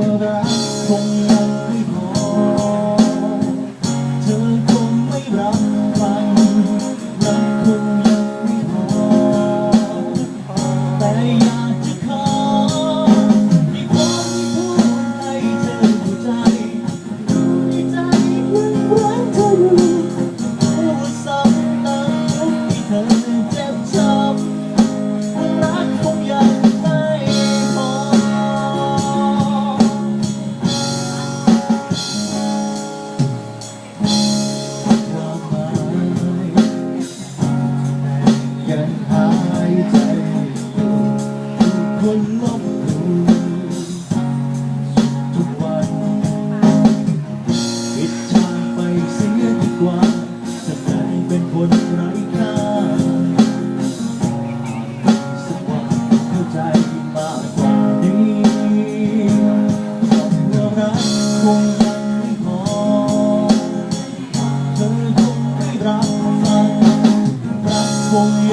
我的爱。 ทุกวันปิดทางไปเสียดีกว่าสัไหนเป็นคนไร้ค่าสักวันเข้าใจมากกว่านี้ความรักคงยังไม่พอเธอคงไม่รักมันรักคง